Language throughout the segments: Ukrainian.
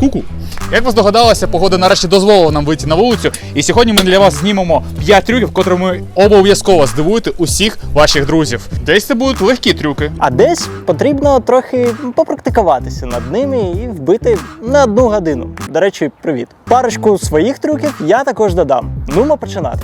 куку. Як ви здогадалися, погода нарешті дозволила нам вийти на вулицю. І сьогодні ми для вас знімемо 5 трюків, котрими обов'язково здивуєте усіх ваших друзів. Десь це будуть легкі трюки. А десь потрібно трохи попрактикуватися над ними і вбити на одну годину. До речі, привіт. Парочку своїх трюків я також додам. Нумо починати.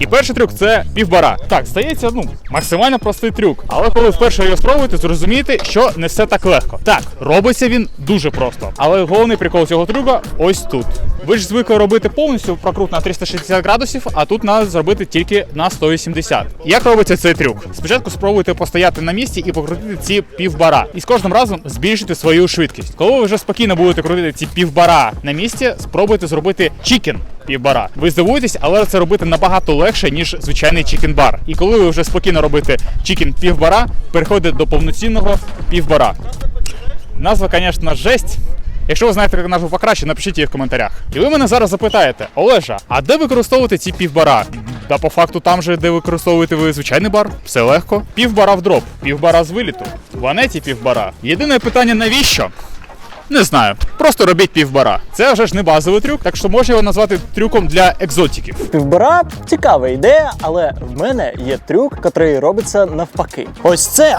І перший трюк це півбара. Так, здається, ну максимально простий трюк. Але коли вперше його спробуєте, зрозумієте, що не все так легко. Так, робиться він дуже просто. Але головний прикол цього трюка ось тут. Ви ж звикли робити повністю прокрут на 360 градусів, а тут треба зробити тільки на 180. Як робиться цей трюк? Спочатку спробуйте постояти на місці і покрутити ці півбара. І з кожним разом збільшити свою швидкість. Коли ви вже спокійно будете крутити ці півбара на місці, спробуйте зробити чікен півбара. Ви здивуєтесь, але це робити набагато легше, ніж звичайний чікен-бар. І коли ви вже спокійно робите чікен півбара, переходите до повноцінного півбара. Назва, звісно, жесть. Якщо ви знаєте, як назву покраще, напишіть її в коментарях. І ви мене зараз запитаєте, Олежа, а де використовувати ці півбара? Та по факту там же, де використовуєте ви звичайний бар, все легко. Півбара в дроп, півбара з виліту, в анеті півбара. Єдине питання навіщо? Не знаю, просто робіть півбара. Це вже ж не базовий трюк, так що можна його назвати трюком для екзотиків. Півбора цікава ідея, але в мене є трюк, який робиться навпаки. Ось це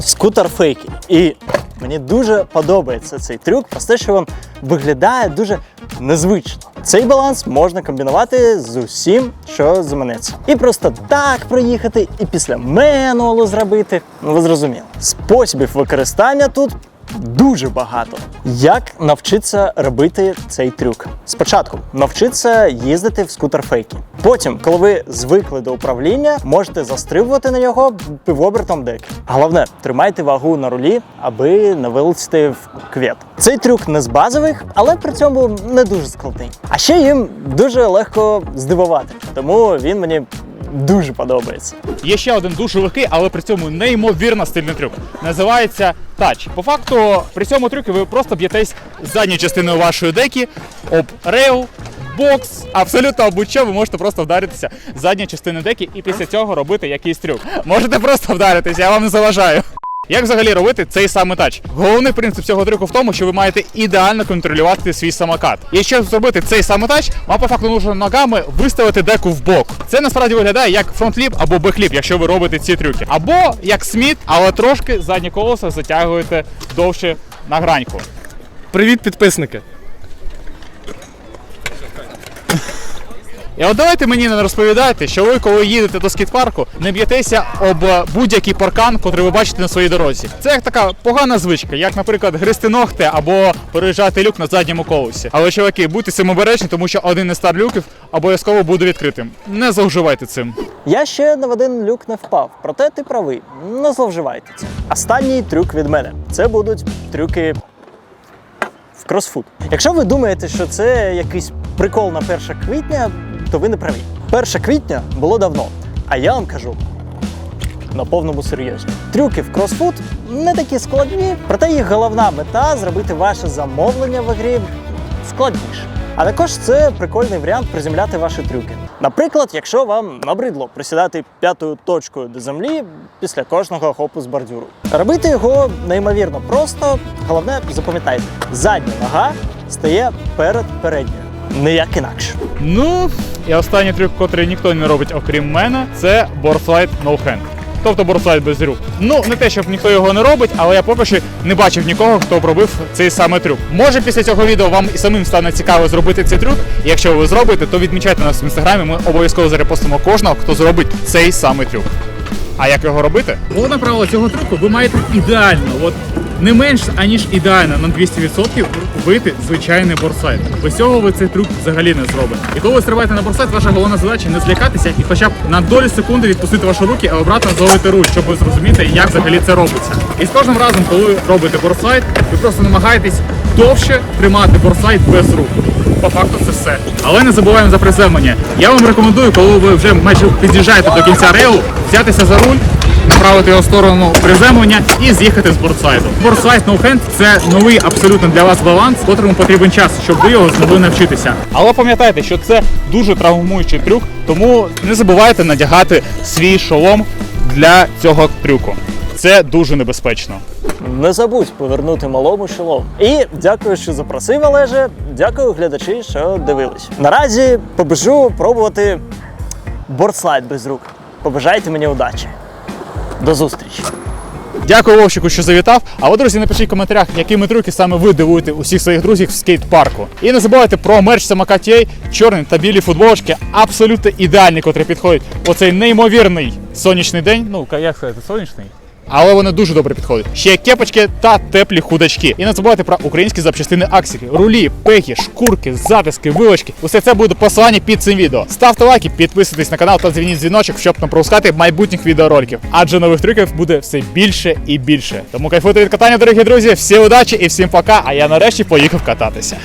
скутер фейки. І мені дуже подобається цей трюк, про те, що він виглядає дуже незвично. Цей баланс можна комбінувати з усім, що заманеться. І просто так проїхати, і після менуалу зробити. Ну, ви зрозуміли. Способів використання тут дуже багато. Як навчитися робити цей трюк? Спочатку навчитися їздити в скутер-фейкі. Потім, коли ви звикли до управління, можете застрибувати на нього півобертом деки. Головне, тримайте вагу на рулі, аби не вилетіти в квет. Цей трюк не з базових, але при цьому не дуже складний. А ще їм дуже легко здивувати, тому він мені дуже подобається. Є ще один дуже легкий, але при цьому неймовірно стильний трюк. Називається тач. По факту, при цьому трюку ви просто б'єтесь задньою частиною вашої деки об рейл. Бокс, абсолютно об будь-що ви можете просто вдаритися задньою частиною деки і після цього робити якийсь трюк. Можете просто вдаритися, я вам не заважаю. Як взагалі робити цей саме тач? Головний принцип цього трюку в тому, що ви маєте ідеально контролювати свій самокат. І щоб зробити цей саме тач, вам по факту нужно ногами виставити деку в бок. Це насправді виглядає як фронтліп або бекліп, якщо ви робите ці трюки. Або як сміт, але трошки заднє колесо затягуєте довше на граньку. Привіт, підписники! І от давайте мені не розповідайте, що ви, коли їдете до скіт-парку, не б'єтеся об будь-який паркан, котрий ви бачите на своїй дорозі. Це як така погана звичка, як, наприклад, гристи ногти або переїжджати люк на задньому колесі. Але, чуваки, будьте цим обережні, тому що один із стар люків обов'язково буде відкритим. Не зловживайте цим. Я ще на один люк не впав, проте ти правий. Не зловживайте цим. Останній трюк від мене. Це будуть трюки в кросфут. Якщо ви думаєте, що це якийсь прикол на 1 квітня, то ви не праві. 1 квітня було давно, а я вам кажу. На повному серйозі. Трюки в кросфут не такі складні, проте їх головна мета зробити ваше замовлення в грі складніше. А також це прикольний варіант приземляти ваші трюки. Наприклад, якщо вам набридло присідати п'ятою точкою до землі після кожного хопу з бордюру. Робити його неймовірно просто. Головне, запам'ятайте, задня нога стає перед передньою. Ніяк інакше. Ну, і останній трюк, котрий ніхто не робить, окрім мене, це борслайд hand. Тобто борслайд без рук. Ну, не те, щоб ніхто його не робить, але я поки що не бачив нікого, хто б робив цей саме трюк. Може, після цього відео вам і самим стане цікаво зробити цей трюк. Якщо ви зробите, то відмічайте нас в інстаграмі. Ми обов'язково зарепостимо кожного, хто зробить цей самий трюк. А як його робити? Головне правило цього трюку ви маєте ідеально, от не менш аніж ідеально на 200% вбити звичайний борсайд. Без цього ви цей трюк взагалі не зробите. І коли ви стрибаєте на борсайд, ваша головна задача не злякатися і хоча б на долю секунди відпустити ваші руки, а обратно зловити руль, щоб ви зрозуміти, як взагалі це робиться. І з кожним разом, коли ви робите борсайд, ви просто намагаєтесь довше тримати борсайд без рук. По факту це все. Але не забуваємо за приземлення. Я вам рекомендую, коли ви вже майже під'їжджаєте до кінця рейлу, взятися за руль, направити його в сторону приземлення і з'їхати з бортсайду. Бортсайд no hand – це новий абсолютно для вас баланс, котрому потрібен час, щоб ви його змогли навчитися. Але пам'ятайте, що це дуже травмуючий трюк, тому не забувайте надягати свій шолом для цього трюку. Це дуже небезпечно. Не забудь повернути малому шолом. І дякую, що запросив Олеже. Дякую, глядачі, що дивились. Наразі побежу пробувати бортслайд без рук. Побажайте мені удачі. До зустрічі! Дякую Вовчику, що завітав. А ви, друзі, напишіть в коментарях, якими трюки саме ви дивуєте усіх своїх друзів в скейт-парку. І не забувайте про мерч самокатєй, чорні та білі футболочки, абсолютно ідеальні, котрі підходять у цей неймовірний сонячний день. Ну, як сказати, сонячний? Але вони дуже добре підходять. Ще кепочки та теплі худачки. І не забувайте про українські запчастини Аксіки, рулі, пеки, шкурки, затиски, вилочки. Усе це буде посилання під цим відео. Ставте лайки, підписуйтесь на канал та дзвініть дзвіночок, щоб не пропускати майбутніх відеороликів. Адже нових трюків буде все більше і більше. Тому кайфуйте від катання, дорогі друзі. Всі удачі і всім пока. А я нарешті поїхав кататися.